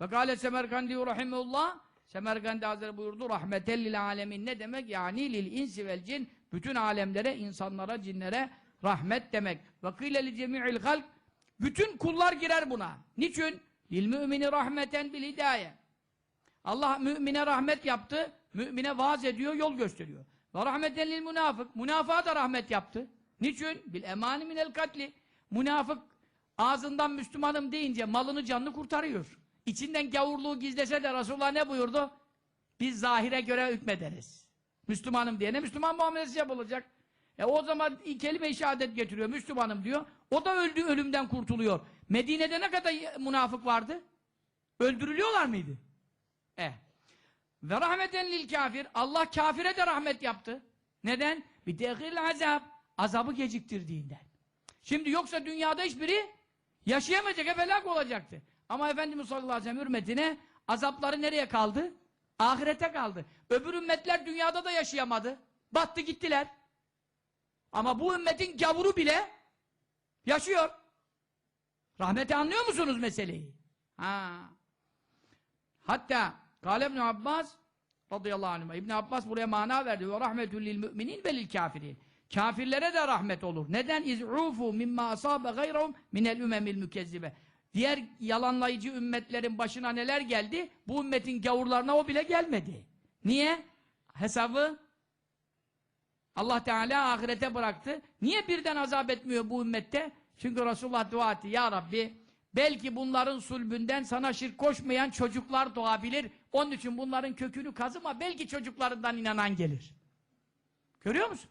Ve kâle Semerkandi rahimullah Semerkandi Hazretleri buyurdu rahmetellil alemin ne demek? Yani lil insi vel cin bütün alemlere, insanlara, cinlere rahmet demek. Ve kâle li cemi'il halk bütün kullar girer buna. Niçin? Lil mümini rahmeten bil hidaye. Allah mümine rahmet yaptı. Mümine vaaz ediyor, yol gösteriyor. Ve rahmeten lil münafık. Münafığa da rahmet yaptı. Niçin? Bil emani minel katli. Münafık ağzından Müslümanım deyince malını canını kurtarıyor. İçinden gavurluğu gizlese de Resulullah ne buyurdu? Biz zahire göre hükmederiz. Müslümanım diyene Müslüman muamelesi yapılacak. E o zaman kelime-i şehadet getiriyor. Müslümanım diyor. O da öldü ölümden kurtuluyor. Medine'de ne kadar münafık vardı? Öldürülüyorlar mıydı? Eh. Ve rahmeten lil kafir. Allah kafire de rahmet yaptı. Neden? Bir tehil azap. Azabı geciktirdiğinden. Şimdi yoksa dünyada hiçbiri yaşayamayacak, helak olacaktı. Ama Efendimiz sallallahu aleyhi ve sellem hürmetine azapları nereye kaldı? Ahirete kaldı. Öbür ümmetler dünyada da yaşayamadı. Battı gittiler. Ama bu ümmetin gavuru bile yaşıyor. Rahmeti anlıyor musunuz meseleyi? Ha. Hatta Kale İbn Abbas radıyallahu anh. İbn Abbas buraya mana verdi. Ve rahmetül lil müminin ve lil kafirin. Kafirlere de rahmet olur. Neden? İz'ufu mimma asabe gayrahum minel ümemil mükezzibe. Diğer yalanlayıcı ümmetlerin başına neler geldi? Bu ümmetin gavurlarına o bile gelmedi. Niye? Hesabı Allah Teala ahirete bıraktı. Niye birden azap etmiyor bu ümmette? Çünkü Resulullah dua etti. Ya Rabbi belki bunların sulbünden sana şirk koşmayan çocuklar doğabilir. Onun için bunların kökünü kazıma. Belki çocuklarından inanan gelir. Görüyor musun?